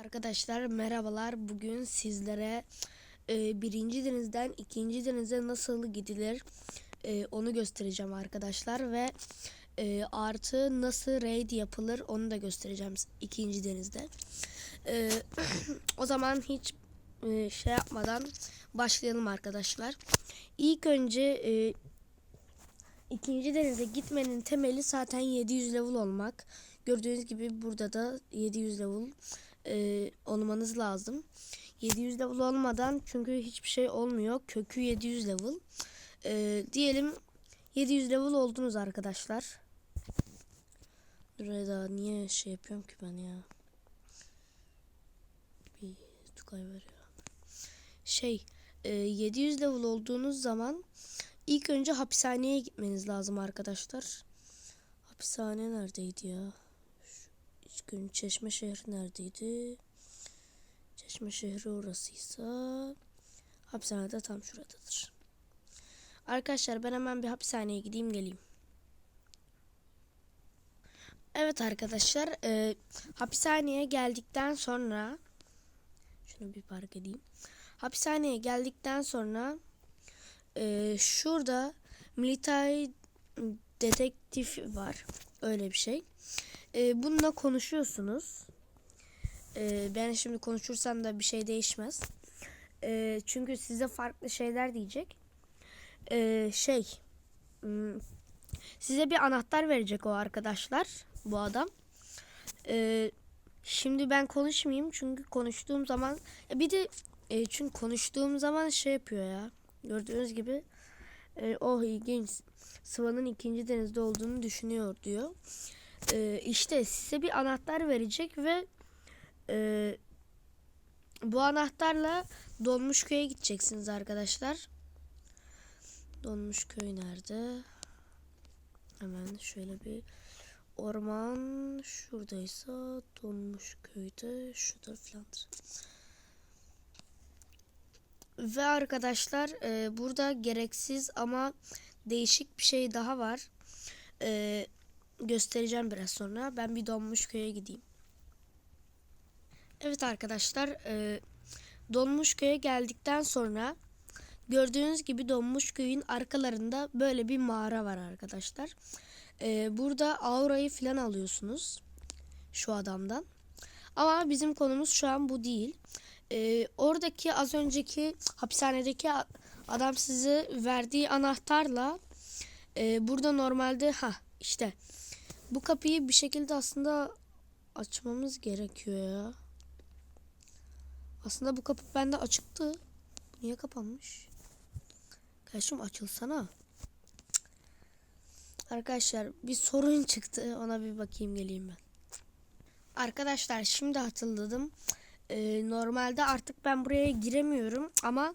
Arkadaşlar merhabalar. Bugün sizlere e, birinci denizden ikinci denize nasıl gidilir e, onu göstereceğim arkadaşlar ve e, artı nasıl raid yapılır onu da göstereceğim ikinci denizde. E, o zaman hiç e, şey yapmadan başlayalım arkadaşlar. İlk önce e, ikinci denize gitmenin temeli zaten 700 level olmak. Gördüğünüz gibi burada da 700 level e, olmanız lazım. 700 level olmadan çünkü hiçbir şey olmuyor. Kökü 700 level. E, diyelim 700 level oldunuz arkadaşlar. Buraya da niye şey yapıyorum ki ben ya? Bir tukay veriyor. Şey e, 700 level olduğunuz zaman ilk önce hapishaneye gitmeniz lazım arkadaşlar. Hapishane neredeydi ya? Üç gün Çeşme şehri neredeydi? Çeşme şehri orasıysa hapishane de tam şuradadır. Arkadaşlar ben hemen bir hapishaneye gideyim geleyim. Evet arkadaşlar e, hapishaneye geldikten sonra şunu bir park edeyim. Hapishaneye geldikten sonra e, şurada military detektif var. Öyle bir şey. E, bununla konuşuyorsunuz. E, ben şimdi konuşursam da bir şey değişmez. E, çünkü size farklı şeyler diyecek. E, şey hmm, size bir anahtar verecek o arkadaşlar. Bu adam. E, şimdi ben konuşmayayım çünkü konuştuğum zaman bir de e, çünkü konuştuğum zaman şey yapıyor ya. Gördüğünüz gibi e, oh ilginç. Sıvanın ikinci denizde olduğunu düşünüyor diyor. E, işte size bir anahtar verecek ve e, bu anahtarla Donmuşköy'e gideceksiniz arkadaşlar. Donmuşköy nerede? Hemen şöyle bir orman şuradaysa Donmuşköy'de şurada filandır. Ve arkadaşlar e, burada gereksiz ama değişik bir şey daha var. E, göstereceğim biraz sonra. Ben bir donmuş köye gideyim. Evet arkadaşlar e, donmuş köye geldikten sonra gördüğünüz gibi donmuş köyün arkalarında böyle bir mağara var arkadaşlar. E, burada aurayı falan alıyorsunuz şu adamdan. Ama bizim konumuz şu an bu değil. Ee, oradaki az önceki hapishanedeki adam size verdiği anahtarla e, burada normalde ha işte bu kapıyı bir şekilde aslında açmamız gerekiyor ya. Aslında bu kapı bende açıktı. Niye kapanmış? Kardeşim açılsana. Arkadaşlar bir sorun çıktı. Ona bir bakayım geleyim ben. Arkadaşlar şimdi hatırladım. Ee, normalde artık ben buraya giremiyorum ama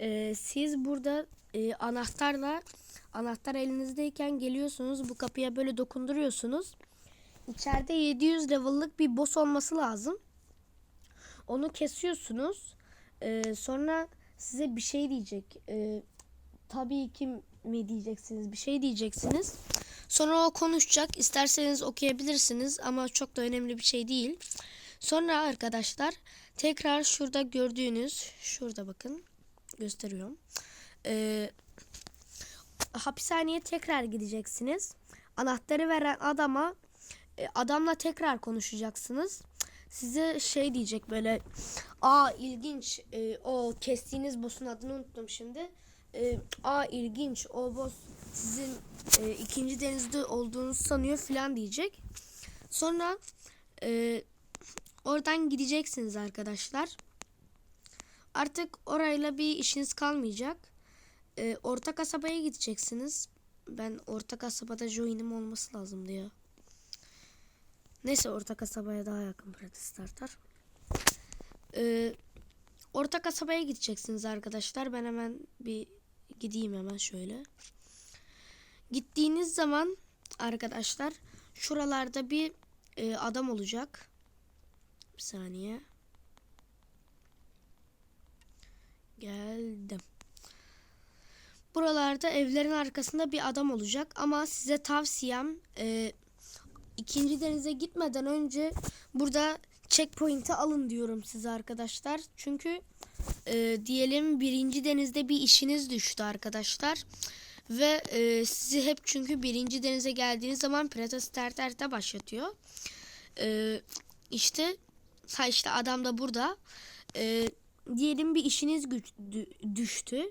e, siz burada e, anahtarla anahtar elinizdeyken geliyorsunuz bu kapıya böyle dokunduruyorsunuz. İçeride 700 level'lık bir boss olması lazım. Onu kesiyorsunuz. Ee, sonra size bir şey diyecek. Ee, tabii ki mi diyeceksiniz? Bir şey diyeceksiniz. Sonra o konuşacak. İsterseniz okuyabilirsiniz ama çok da önemli bir şey değil. Sonra arkadaşlar tekrar şurada gördüğünüz şurada bakın gösteriyorum. Ee, hapishaneye tekrar gideceksiniz. Anahtarı veren adama e, adamla tekrar konuşacaksınız. Size şey diyecek böyle aa ilginç e, o kestiğiniz boss'un adını unuttum şimdi. E, aa ilginç o boss sizin e, ikinci denizde olduğunuzu sanıyor filan diyecek. Sonra e, Oradan gideceksiniz arkadaşlar. Artık orayla bir işiniz kalmayacak. Ee, orta kasabaya gideceksiniz. Ben orta kasabada join'im olması lazım diyor. Neyse orta kasabaya daha yakın pratik startar. Ee, orta kasabaya gideceksiniz arkadaşlar. Ben hemen bir gideyim hemen şöyle. Gittiğiniz zaman arkadaşlar şuralarda bir e, adam olacak. Bir saniye. Geldim. Buralarda evlerin arkasında bir adam olacak ama size tavsiyem e, ikinci denize gitmeden önce burada checkpoint'i alın diyorum size arkadaşlar. Çünkü e, diyelim birinci denizde bir işiniz düştü arkadaşlar. Ve e, sizi hep çünkü birinci denize geldiğiniz zaman Pirata Starter'de başlatıyor. E, işte ha işte adam da burada. E, diyelim bir işiniz güç, dü- düştü.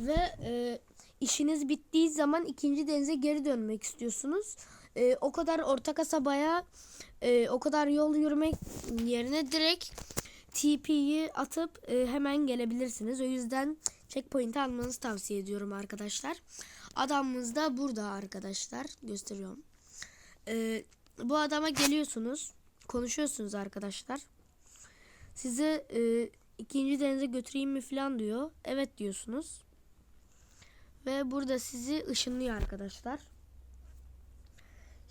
Ve e, işiniz bittiği zaman ikinci denize geri dönmek istiyorsunuz. E, o kadar orta kasabaya e, o kadar yol yürümek yerine direkt TP'yi atıp e, hemen gelebilirsiniz. O yüzden checkpoint almanızı tavsiye ediyorum arkadaşlar. Adamımız da burada arkadaşlar. Gösteriyorum. E, bu adama geliyorsunuz. Konuşuyorsunuz arkadaşlar. Size e, ikinci denize götüreyim mi falan diyor. Evet diyorsunuz. Ve burada sizi ışınlıyor arkadaşlar.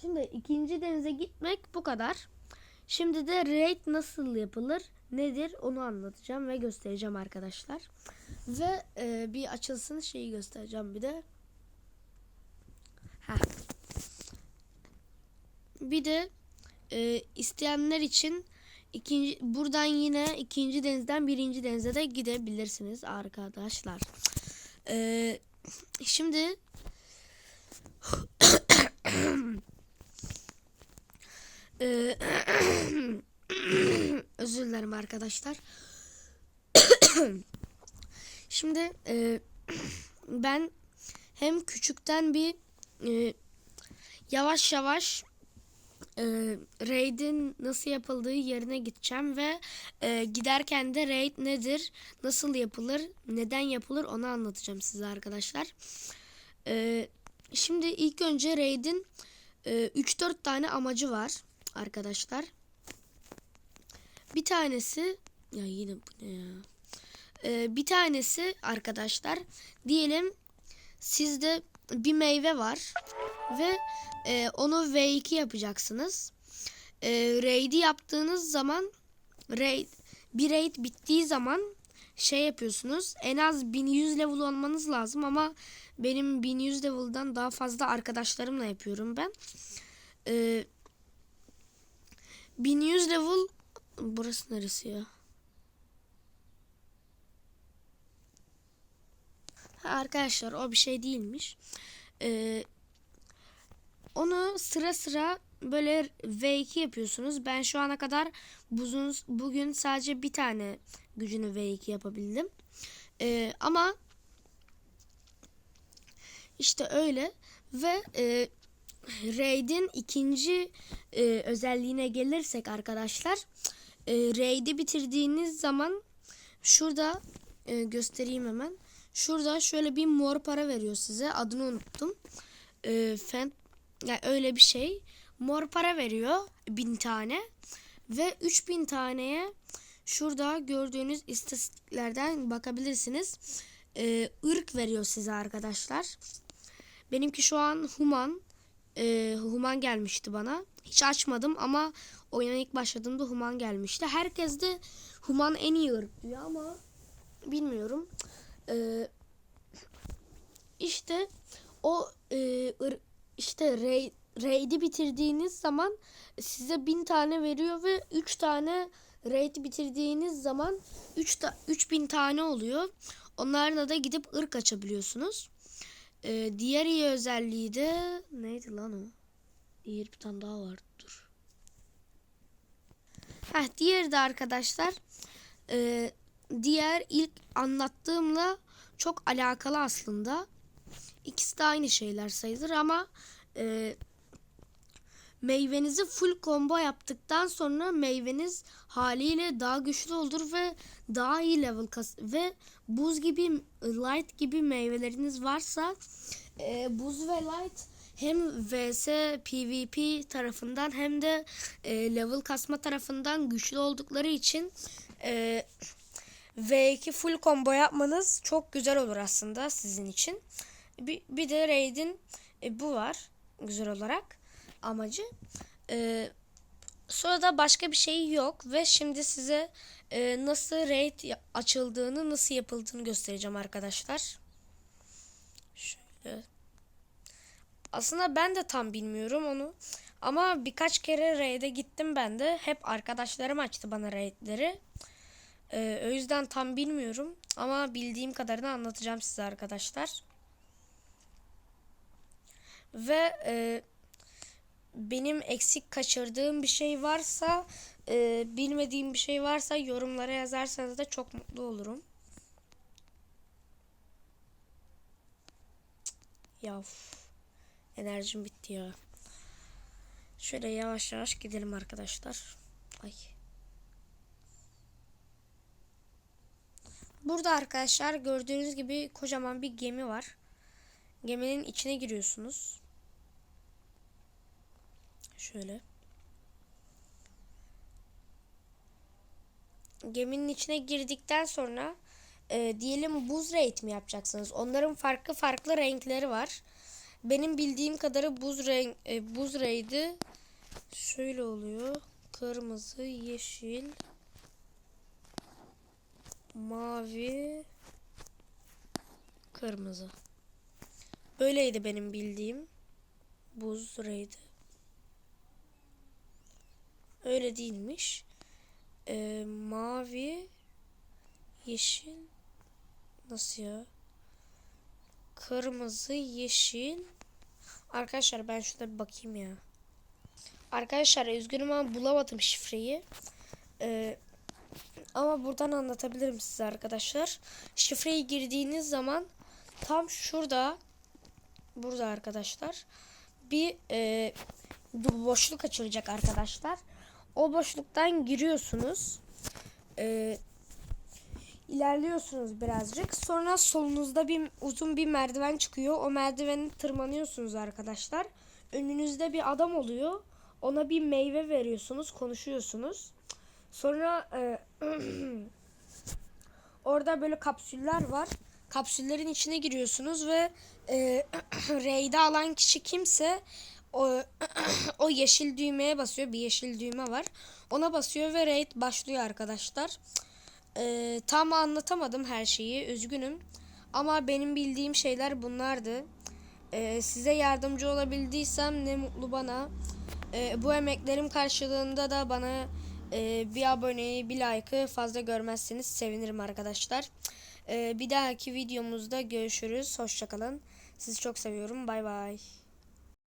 Şimdi ikinci denize gitmek bu kadar. Şimdi de raid nasıl yapılır, nedir onu anlatacağım ve göstereceğim arkadaşlar. Ve e, bir açılsın şeyi göstereceğim bir de. Heh. Bir de e, isteyenler için ikinci buradan yine ikinci denizden birinci denize de gidebilirsiniz arkadaşlar. E, şimdi Ee, özür dilerim arkadaşlar. Şimdi e, ben hem küçükten bir e, yavaş yavaş e, raid'in nasıl yapıldığı yerine gideceğim ve e, giderken de raid nedir, nasıl yapılır, neden yapılır onu anlatacağım size arkadaşlar. E, şimdi ilk önce raid'in e, 3-4 tane amacı var arkadaşlar. Bir tanesi ya yine bu ne ya? Ee, bir tanesi arkadaşlar diyelim sizde bir meyve var ve e, onu V2 yapacaksınız. E, raid'i yaptığınız zaman raid bir raid bittiği zaman şey yapıyorsunuz. En az 1100 level olmanız lazım ama benim 1100 level'dan daha fazla arkadaşlarımla yapıyorum ben. Eee 1100 level burası neresi ya? Arkadaşlar o bir şey değilmiş. Ee, onu sıra sıra böyle V2 yapıyorsunuz. Ben şu ana kadar buzun, bugün sadece bir tane gücünü V2 yapabildim. Ee, ama işte öyle ve e, Raid'in ikinci e, özelliğine gelirsek arkadaşlar. E, Raid'i bitirdiğiniz zaman şurada e, göstereyim hemen. Şurada şöyle bir mor para veriyor size. Adını unuttum. E, fen, yani öyle bir şey. Mor para veriyor bin tane. Ve 3000 taneye şurada gördüğünüz istatistiklerden bakabilirsiniz. E, ırk veriyor size arkadaşlar. Benimki şu an human e, Human gelmişti bana. Hiç açmadım ama oyuna ilk başladığımda Human gelmişti. Herkes de Human en iyi ırk diyor ama bilmiyorum. E, işte o e, ır, işte raid, raid'i bitirdiğiniz zaman size bin tane veriyor ve üç tane raid bitirdiğiniz zaman 3 ta, 3000 tane oluyor. Onlarla da gidip ırk açabiliyorsunuz. Ee, diğer iyi özelliği de neydi lan o? Diğer bir tane daha var. Dur. Heh, diğeri de arkadaşlar e, diğer ilk anlattığımla çok alakalı aslında. İkisi de aynı şeyler sayılır ama e, meyvenizi full combo yaptıktan sonra meyveniz haliyle daha güçlü olur ve daha iyi level kas ve buz gibi light gibi meyveleriniz varsa e, buz ve light hem vs pvp tarafından hem de e, level kasma tarafından güçlü oldukları için e, V2 full combo yapmanız çok güzel olur aslında sizin için. Bir, bir de raid'in e, bu var güzel olarak amacı. Ee, sonra da başka bir şey yok ve şimdi size e, nasıl raid açıldığını, nasıl yapıldığını göstereceğim arkadaşlar. Şöyle. Aslında ben de tam bilmiyorum onu Ama birkaç kere raid'e gittim ben de. Hep arkadaşlarım açtı bana raid'leri. Ee, o yüzden tam bilmiyorum. Ama bildiğim kadarını anlatacağım size arkadaşlar. Ve e, benim eksik kaçırdığım bir şey varsa, e, bilmediğim bir şey varsa yorumlara yazarsanız da çok mutlu olurum. Ya enerjim bitti ya. Şöyle yavaş yavaş gidelim arkadaşlar. Ay. Burada arkadaşlar gördüğünüz gibi kocaman bir gemi var. Geminin içine giriyorsunuz. Şöyle. Geminin içine girdikten sonra e, diyelim buz raid mi yapacaksınız? Onların farklı farklı renkleri var. Benim bildiğim kadarı buz renk e, buz raid'i şöyle oluyor. Kırmızı, yeşil, mavi, kırmızı. Böyleydi benim bildiğim buz raid'i. Öyle değilmiş. Ee, mavi, yeşil, nasıl ya? Kırmızı, yeşil. Arkadaşlar ben şurada bir bakayım ya. Arkadaşlar üzgünüm ama bulamadım şifreyi. Ee, ama buradan anlatabilirim size arkadaşlar. Şifreyi girdiğiniz zaman tam şurada burada arkadaşlar bir e, boşluk açılacak arkadaşlar. O boşluktan giriyorsunuz. E, ilerliyorsunuz birazcık. Sonra solunuzda bir uzun bir merdiven çıkıyor. O merdiveni tırmanıyorsunuz arkadaşlar. Önünüzde bir adam oluyor. Ona bir meyve veriyorsunuz, konuşuyorsunuz. Sonra e, orada böyle kapsüller var. Kapsüllerin içine giriyorsunuz ve e, raid'i alan kişi kimse o, yeşil düğmeye basıyor. Bir yeşil düğme var. Ona basıyor ve raid başlıyor arkadaşlar. E, tam anlatamadım her şeyi. Üzgünüm. Ama benim bildiğim şeyler bunlardı. E, size yardımcı olabildiysem ne mutlu bana. E, bu emeklerim karşılığında da bana e, bir aboneyi bir like'ı fazla görmezseniz sevinirim arkadaşlar. E, bir dahaki videomuzda görüşürüz. Hoşçakalın. Sizi çok seviyorum. Bay bay.